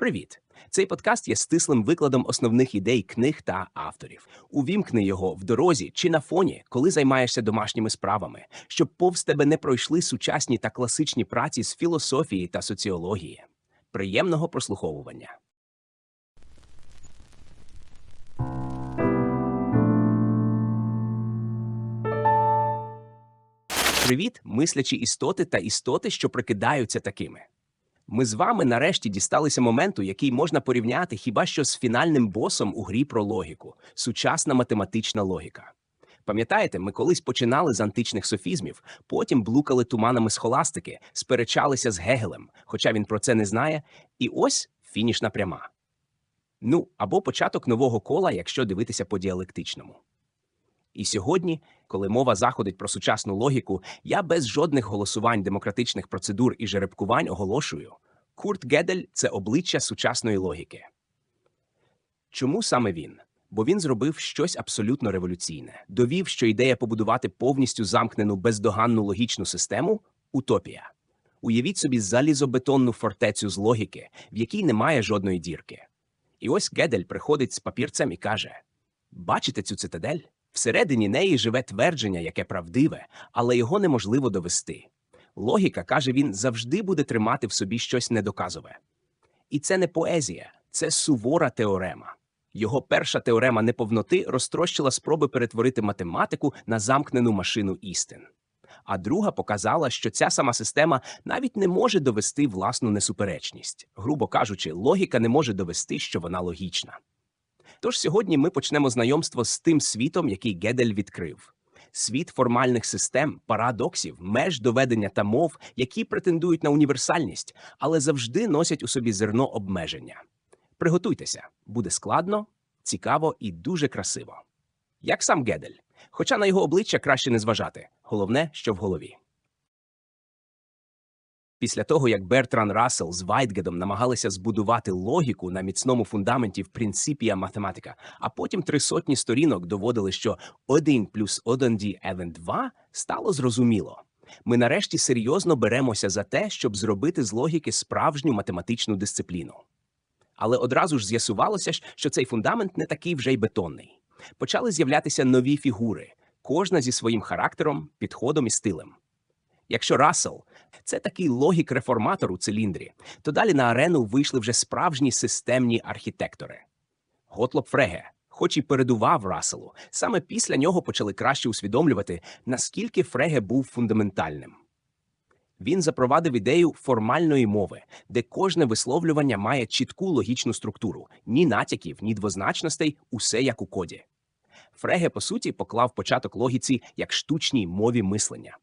Привіт! Цей подкаст є стислим викладом основних ідей книг та авторів. Увімкни його в дорозі чи на фоні, коли займаєшся домашніми справами, щоб повз тебе не пройшли сучасні та класичні праці з філософії та соціології. Приємного прослуховування. Привіт, мислячі істоти та істоти, що прикидаються такими. Ми з вами нарешті дісталися моменту, який можна порівняти хіба що з фінальним босом у грі про логіку сучасна математична логіка. Пам'ятаєте, ми колись починали з античних софізмів, потім блукали туманами схоластики, сперечалися з Гегелем, хоча він про це не знає, і ось фінішна пряма. Ну або початок нового кола, якщо дивитися по діалектичному. І сьогодні, коли мова заходить про сучасну логіку, я без жодних голосувань демократичних процедур і жеребкувань оголошую: Курт Гедель це обличчя сучасної логіки. Чому саме він? Бо він зробив щось абсолютно революційне, довів, що ідея побудувати повністю замкнену бездоганну логічну систему утопія. Уявіть собі залізобетонну фортецю з логіки, в якій немає жодної дірки. І ось Гедель приходить з папірцем і каже: Бачите цю цитадель? Всередині неї живе твердження, яке правдиве, але його неможливо довести. Логіка, каже він, завжди буде тримати в собі щось недоказове. І це не поезія, це сувора теорема. Його перша теорема неповноти розтрощила спроби перетворити математику на замкнену машину істин. А друга показала, що ця сама система навіть не може довести власну несуперечність. Грубо кажучи, логіка не може довести, що вона логічна. Тож сьогодні ми почнемо знайомство з тим світом, який Гедель відкрив. Світ формальних систем, парадоксів, меж доведення та мов, які претендують на універсальність, але завжди носять у собі зерно обмеження. Приготуйтеся, буде складно, цікаво і дуже красиво. Як сам Гедель, хоча на його обличчя краще не зважати, головне, що в голові. Після того, як Бертран Рассел з Вайтгедом намагалися збудувати логіку на міцному фундаменті в принципія математика, а потім три сотні сторінок доводили, що 1 плюс 1 ді евен 2 стало зрозуміло. Ми нарешті серйозно беремося за те, щоб зробити з логіки справжню математичну дисципліну. Але одразу ж з'ясувалося, що цей фундамент не такий вже й бетонний. Почали з'являтися нові фігури, кожна зі своїм характером, підходом і стилем. Якщо Рассел це такий логік-реформатор у циліндрі, то далі на арену вийшли вже справжні системні архітектори. Готлоб Фреге, хоч і передував Расселу, саме після нього почали краще усвідомлювати, наскільки Фреге був фундаментальним. Він запровадив ідею формальної мови, де кожне висловлювання має чітку логічну структуру, ні натяків, ні двозначностей, усе як у коді. Фреге, по суті, поклав початок логіці як штучній мові мислення.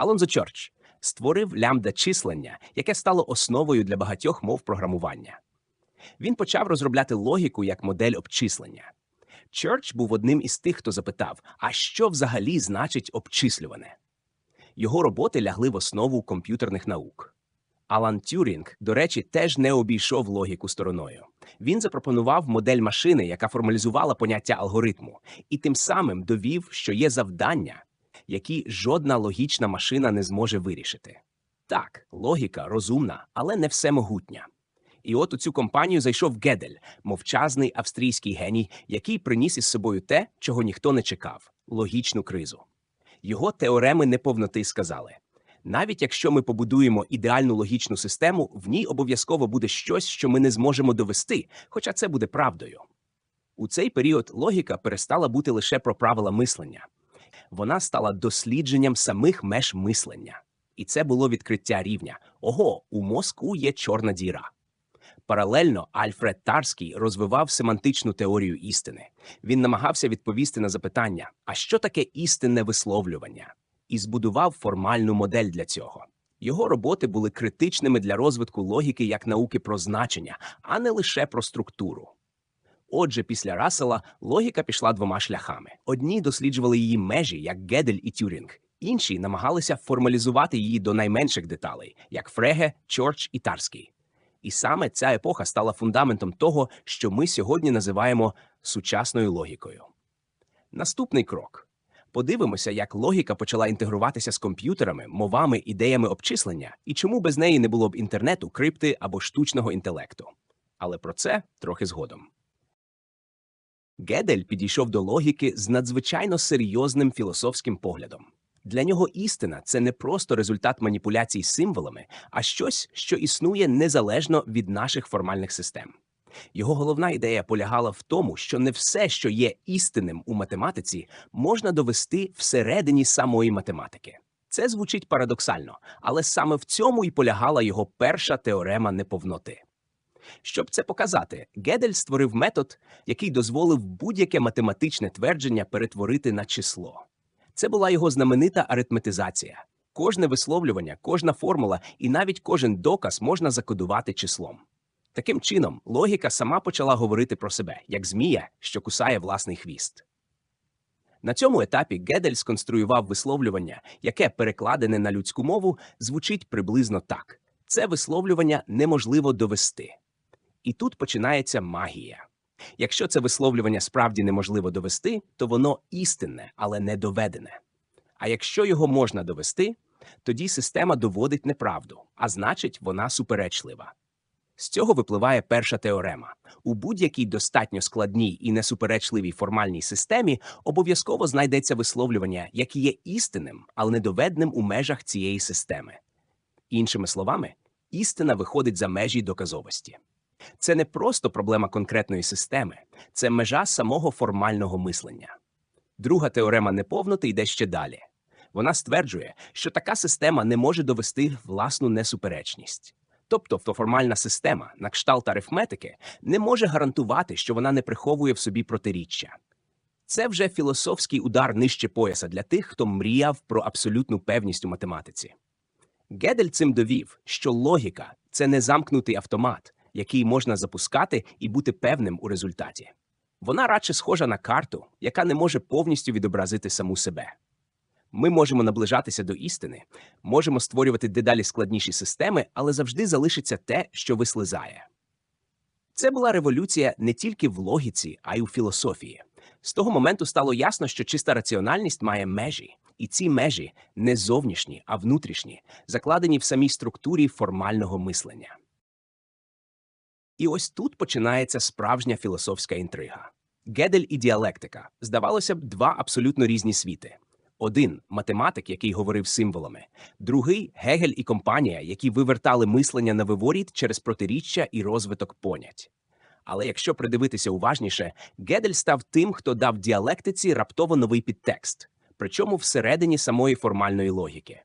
Алонзо Чорч створив лямбда числення, яке стало основою для багатьох мов програмування. Він почав розробляти логіку як модель обчислення. Чорч був одним із тих, хто запитав, а що взагалі значить обчислюване? Його роботи лягли в основу комп'ютерних наук. Алан Тюрінг, до речі, теж не обійшов логіку стороною. Він запропонував модель машини, яка формалізувала поняття алгоритму, і тим самим довів, що є завдання, які жодна логічна машина не зможе вирішити. Так, логіка розумна, але не всемогутня. І от у цю компанію зайшов Гедель, мовчазний австрійський геній, який приніс із собою те, чого ніхто не чекав логічну кризу. Його теореми неповноти сказали навіть якщо ми побудуємо ідеальну логічну систему, в ній обов'язково буде щось, що ми не зможемо довести, хоча це буде правдою. У цей період логіка перестала бути лише про правила мислення вона стала дослідженням самих меж мислення. І це було відкриття рівня. Ого, у мозку є чорна діра. Паралельно Альфред Тарський розвивав семантичну теорію істини. Він намагався відповісти на запитання, а що таке істинне висловлювання, і збудував формальну модель для цього. Його роботи були критичними для розвитку логіки як науки про значення, а не лише про структуру. Отже, після Рассела логіка пішла двома шляхами: одні досліджували її межі, як Гедель і Тюрінг, інші намагалися формалізувати її до найменших деталей, як Фреге, Чорч і Тарський. І саме ця епоха стала фундаментом того, що ми сьогодні називаємо сучасною логікою. Наступний крок. Подивимося, як логіка почала інтегруватися з комп'ютерами, мовами, ідеями обчислення і чому без неї не було б інтернету, крипти або штучного інтелекту. Але про це трохи згодом. Гедель підійшов до логіки з надзвичайно серйозним філософським поглядом. Для нього істина це не просто результат маніпуляцій символами, а щось, що існує незалежно від наших формальних систем. Його головна ідея полягала в тому, що не все, що є істинним у математиці, можна довести всередині самої математики. Це звучить парадоксально, але саме в цьому і полягала його перша теорема неповноти. Щоб це показати, Гедель створив метод, який дозволив будь-яке математичне твердження перетворити на число. Це була його знаменита аритметизація. Кожне висловлювання, кожна формула і навіть кожен доказ можна закодувати числом. Таким чином, логіка сама почала говорити про себе, як змія, що кусає власний хвіст. На цьому етапі Гедель сконструював висловлювання, яке, перекладене на людську мову, звучить приблизно так: це висловлювання неможливо довести. І тут починається магія. Якщо це висловлювання справді неможливо довести, то воно істинне, але не доведене. А якщо його можна довести, тоді система доводить неправду, а значить, вона суперечлива. З цього випливає перша теорема. У будь-якій достатньо складній і несуперечливій формальній системі обов'язково знайдеться висловлювання, яке є істинним, але недоведним у межах цієї системи. Іншими словами, істина виходить за межі доказовості. Це не просто проблема конкретної системи, це межа самого формального мислення. Друга теорема неповноти йде ще далі. Вона стверджує, що така система не може довести власну несуперечність. Тобто формальна система, на кшталт арифметики, не може гарантувати, що вона не приховує в собі протиріччя. Це вже філософський удар нижче пояса для тих, хто мріяв про абсолютну певність у математиці. Гедель цим довів, що логіка це не замкнутий автомат, який можна запускати і бути певним у результаті. Вона радше схожа на карту, яка не може повністю відобразити саму себе. Ми можемо наближатися до істини, можемо створювати дедалі складніші системи, але завжди залишиться те, що вислизає. Це була революція не тільки в логіці, а й у філософії. З того моменту стало ясно, що чиста раціональність має межі, і ці межі не зовнішні, а внутрішні, закладені в самій структурі формального мислення. І ось тут починається справжня філософська інтрига. Гедель і діалектика здавалося б, два абсолютно різні світи. Один математик, який говорив символами, другий Гегель і компанія, які вивертали мислення на виворіт через протиріччя і розвиток понять. Але якщо придивитися уважніше, Гедель став тим, хто дав діалектиці раптово новий підтекст, причому всередині самої формальної логіки.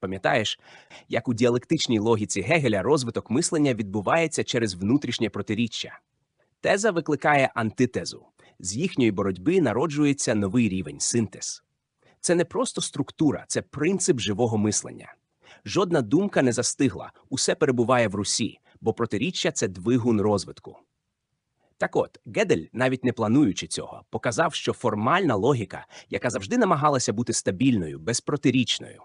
Пам'ятаєш, як у діалектичній логіці Гегеля розвиток мислення відбувається через внутрішнє протиріччя. Теза викликає антитезу. З їхньої боротьби народжується новий рівень синтез. Це не просто структура, це принцип живого мислення. Жодна думка не застигла, усе перебуває в русі, бо протиріччя це двигун розвитку. Так от, Гедель, навіть не плануючи цього, показав, що формальна логіка, яка завжди намагалася бути стабільною, безпротирічною,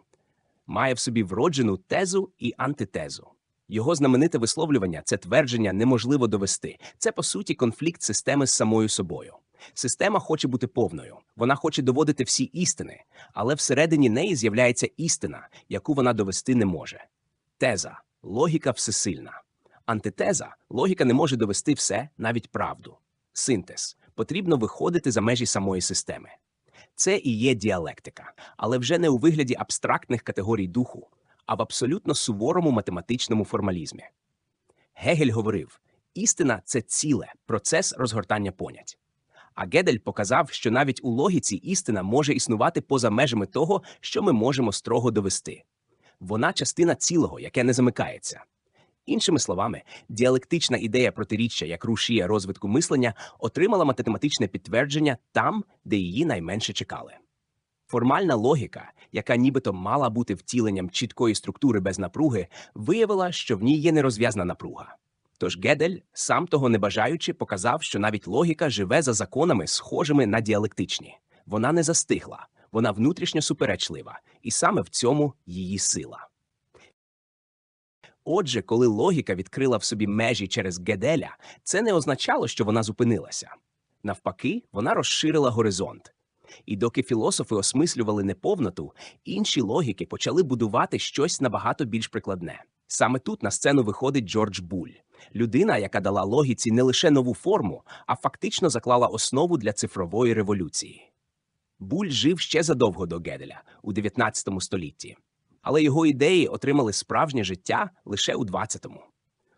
має в собі вроджену тезу і антитезу. Його знамените висловлювання це твердження неможливо довести. Це, по суті, конфлікт системи з самою собою. Система хоче бути повною, вона хоче доводити всі істини, але всередині неї з'являється істина, яку вона довести не може. Теза логіка всесильна. Антитеза логіка не може довести все, навіть правду. Синтез потрібно виходити за межі самої системи. Це і є діалектика, але вже не у вигляді абстрактних категорій духу, а в абсолютно суворому математичному формалізмі. Гегель говорив: істина це ціле, процес розгортання понять. А Гедель показав, що навіть у логіці істина може існувати поза межами того, що ми можемо строго довести. Вона частина цілого, яке не замикається. Іншими словами, діалектична ідея протиріччя як рушія розвитку мислення отримала математичне підтвердження там, де її найменше чекали. Формальна логіка, яка нібито мала бути втіленням чіткої структури без напруги, виявила, що в ній є нерозв'язна напруга. Тож Гедель, сам того не бажаючи, показав, що навіть логіка живе за законами, схожими на діалектичні. Вона не застигла, вона внутрішньо суперечлива, і саме в цьому її сила. Отже, коли логіка відкрила в собі межі через Геделя, це не означало, що вона зупинилася. Навпаки, вона розширила горизонт. І доки філософи осмислювали неповноту, інші логіки почали будувати щось набагато більш прикладне. Саме тут на сцену виходить Джордж Буль. Людина, яка дала логіці не лише нову форму, а фактично заклала основу для цифрової революції. Буль жив ще задовго до Геделя у 19 столітті, але його ідеї отримали справжнє життя лише у 20-му.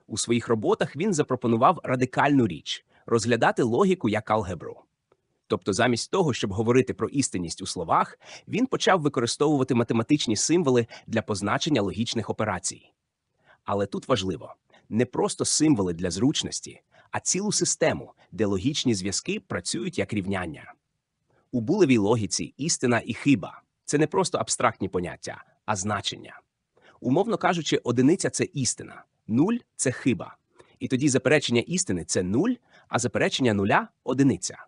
У своїх роботах він запропонував радикальну річ розглядати логіку як алгебру. Тобто, замість того, щоб говорити про істинність у словах, він почав використовувати математичні символи для позначення логічних операцій. Але тут важливо не просто символи для зручності, а цілу систему, де логічні зв'язки працюють як рівняння. У булевій логіці істина і хиба це не просто абстрактні поняття, а значення. Умовно кажучи, одиниця це істина, нуль це хиба. І тоді заперечення істини це нуль, а заперечення нуля одиниця.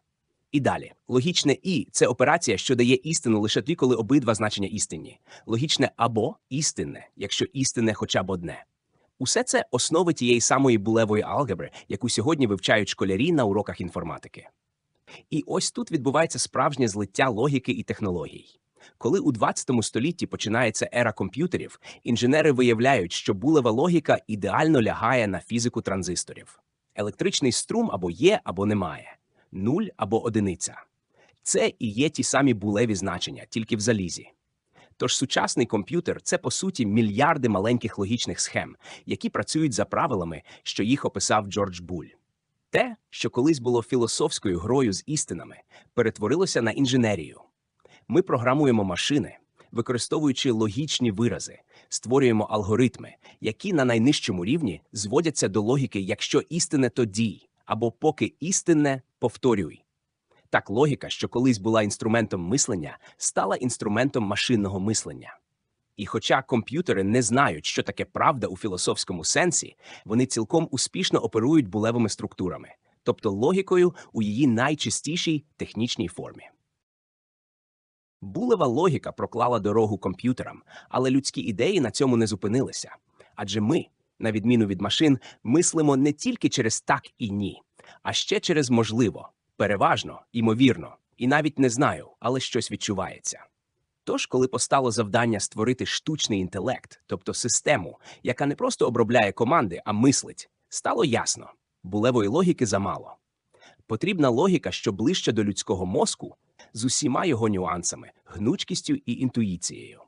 І далі, логічне і це операція, що дає істину лише тоді, коли обидва значення істинні. Логічне або істинне, якщо істинне хоча б одне. Усе це основи тієї самої булевої алгебри, яку сьогодні вивчають школярі на уроках інформатики. І ось тут відбувається справжнє злиття логіки і технологій. Коли у 20 столітті починається ера комп'ютерів, інженери виявляють, що булева логіка ідеально лягає на фізику транзисторів. Електричний струм або є, або немає, нуль або одиниця. Це і є ті самі булеві значення, тільки в залізі. Тож сучасний комп'ютер це по суті мільярди маленьких логічних схем, які працюють за правилами, що їх описав Джордж Буль. Те, що колись було філософською грою з істинами, перетворилося на інженерію. Ми програмуємо машини, використовуючи логічні вирази, створюємо алгоритми, які на найнижчому рівні зводяться до логіки, якщо істинне, то дій, або поки істинне повторюй. Так логіка, що колись була інструментом мислення, стала інструментом машинного мислення. І хоча комп'ютери не знають, що таке правда у філософському сенсі, вони цілком успішно оперують булевими структурами, тобто логікою у її найчистішій технічній формі. Булева логіка проклала дорогу комп'ютерам, але людські ідеї на цьому не зупинилися. Адже ми, на відміну від машин, мислимо не тільки через так і ні, а ще через можливо, переважно, імовірно, і навіть не знаю, але щось відчувається. Тож, коли постало завдання створити штучний інтелект, тобто систему, яка не просто обробляє команди, а мислить, стало ясно булевої логіки замало. Потрібна логіка, що ближче до людського мозку, з усіма його нюансами, гнучкістю і інтуїцією.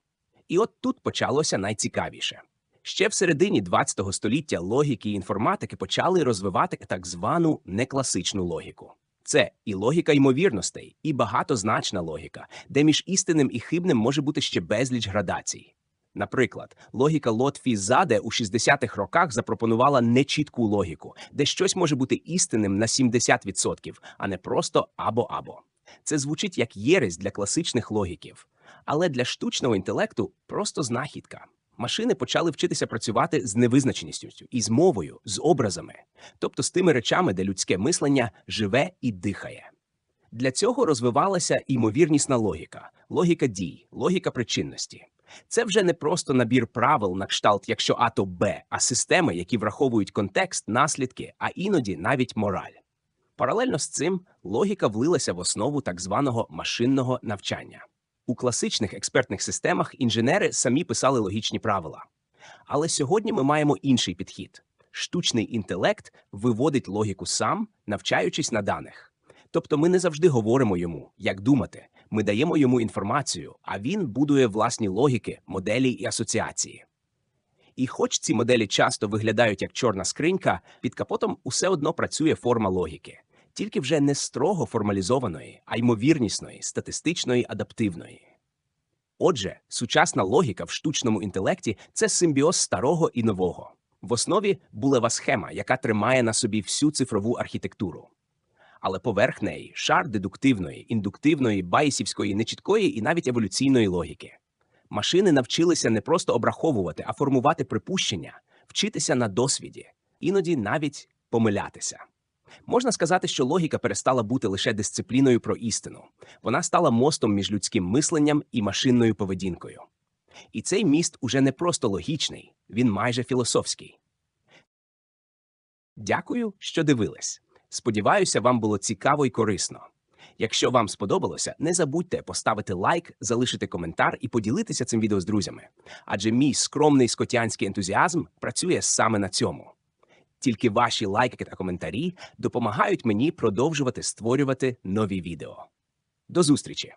І от тут почалося найцікавіше. Ще в середині 20 століття логіки і інформатики почали розвивати так звану некласичну логіку. Це і логіка ймовірностей, і багатозначна логіка, де між істинним і хибним може бути ще безліч градацій. Наприклад, логіка Лотфі Заде у 60-х роках запропонувала нечітку логіку, де щось може бути істинним на 70%, а не просто або-або. Це звучить як єресь для класичних логіків, але для штучного інтелекту просто знахідка. Машини почали вчитися працювати з невизначеністю і з мовою, з образами, тобто з тими речами, де людське мислення живе і дихає. Для цього розвивалася ймовірнісна логіка, логіка дій, логіка причинності. Це вже не просто набір правил на кшталт, якщо А, то Б, а системи, які враховують контекст, наслідки, а іноді навіть мораль. Паралельно з цим логіка влилася в основу так званого машинного навчання. У класичних експертних системах інженери самі писали логічні правила. Але сьогодні ми маємо інший підхід: штучний інтелект виводить логіку сам, навчаючись на даних. Тобто ми не завжди говоримо йому, як думати, ми даємо йому інформацію, а він будує власні логіки, моделі і асоціації. І хоч ці моделі часто виглядають як чорна скринька, під капотом усе одно працює форма логіки, тільки вже не строго формалізованої, а ймовірнісної, статистичної, адаптивної. Отже, сучасна логіка в штучному інтелекті це симбіоз старого і нового. В основі булева схема, яка тримає на собі всю цифрову архітектуру. Але поверх неї шар дедуктивної, індуктивної, байсівської, нечіткої і навіть еволюційної логіки. Машини навчилися не просто обраховувати, а формувати припущення, вчитися на досвіді, іноді навіть помилятися. Можна сказати, що логіка перестала бути лише дисципліною про істину. Вона стала мостом між людським мисленням і машинною поведінкою. І цей міст уже не просто логічний, він майже філософський. Дякую, що дивились. Сподіваюся, вам було цікаво і корисно. Якщо вам сподобалося, не забудьте поставити лайк, залишити коментар і поділитися цим відео з друзями. Адже мій скромний скотянський ентузіазм працює саме на цьому. Тільки ваші лайки та коментарі допомагають мені продовжувати створювати нові відео. До зустрічі!